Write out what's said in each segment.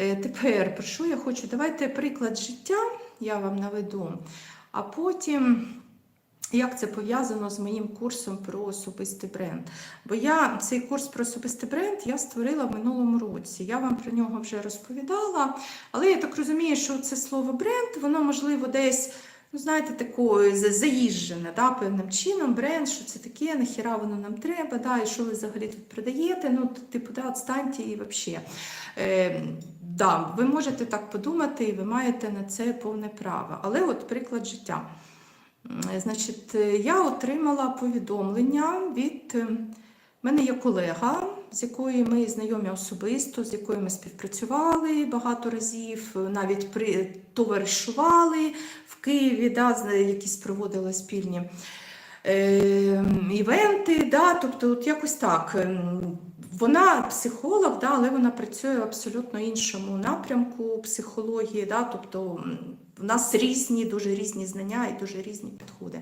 Е, Тепер про що я хочу? Давайте приклад життя я вам наведу, а потім. Як це пов'язано з моїм курсом про особистий бренд? Бо я цей курс про особистий бренд я створила в минулому році. Я вам про нього вже розповідала, але я так розумію, що це слово бренд, воно можливо десь, ну знаєте, такою заїжджене, да, певним чином, бренд, що це таке, нахіра воно нам треба, да, і що ви взагалі тут продаєте. Ну, типу, да, відстаньте і взагалі. Е, да, ви можете так подумати, і ви маєте на це повне право. Але от приклад життя. Значить, е, я отримала повідомлення від е, мене є колега, з якою ми знайомі особисто, з якою ми співпрацювали багато разів, е, навіть при товаришували в Києві, да, якісь проводили спільні е, івенти. Да, тобто, от якось так. Вона психолог, да, але вона працює в абсолютно іншому напрямку психології. Да, тобто в нас різні, дуже різні знання і дуже різні підходи.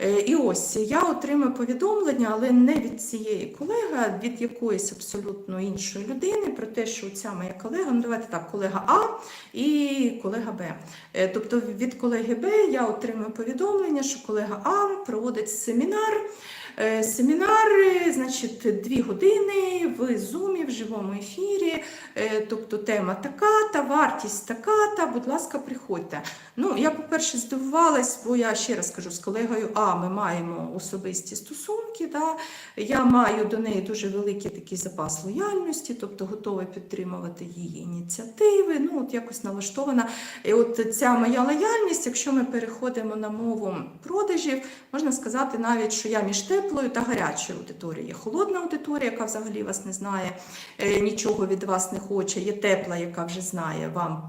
Е, І ось я отримую повідомлення, але не від цієї колеги, а від якоїсь абсолютно іншої людини про те, що ця моя колега, ну давайте так, колега А і колега Б. Е, Тобто від колеги Б я отримую повідомлення, що колега А проводить семінар. Е, Семінар, е, значить, дві години в зумі, в живому ефірі. Е, Тобто тема така, та вартість така, та, будь ласка, приходьте. Ну, я, по-перше, здивувалась, бо я ще раз кажу, з колегою А ми маємо особисті стосунки. Да? Я маю до неї дуже великий такий запас лояльності, тобто готова підтримувати її ініціативи. Ну, от якось налаштована. І от ця моя лояльність, якщо ми переходимо на мову продажів, можна сказати навіть, що я між теплою та гарячою аудиторією. Є холодна аудиторія, яка взагалі вас не знає, е, нічого від вас не хоче. Є тепла, яка вже знає вам.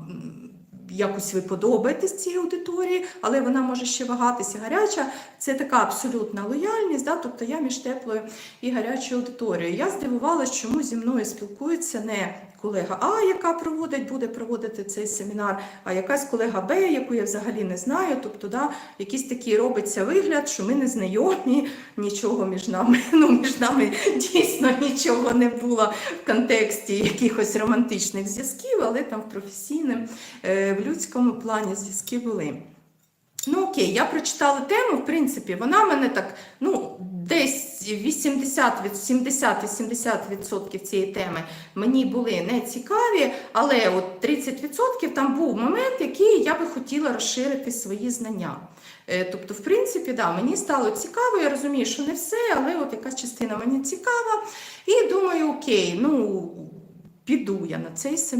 Якось ви подобаєтесь цій аудиторії, але вона може ще вагатися. Гаряча це така абсолютна лояльність, да? тобто я між теплою і гарячою аудиторією. Я здивувалася, чому зі мною спілкується не колега А, яка проводить, буде проводити цей семінар, а якась колега Б, яку я взагалі не знаю. Тобто, да, якийсь такий робиться вигляд, що ми не знайомі, нічого між нами. Ну, між нами дійсно нічого не було в контексті якихось романтичних зв'язків, але там в професійному, е, людському плані зв'язки були. Ну окей, я прочитала тему, в принципі, вона мене так, ну, десь 80 від 70-80% цієї теми мені були не цікаві, але от 30% там був момент, який я би хотіла розширити свої знання. Е, Тобто, в принципі, да, мені стало цікаво, я розумію, що не все, але от якась частина мені цікава. І думаю, окей, ну піду я на цей семінар.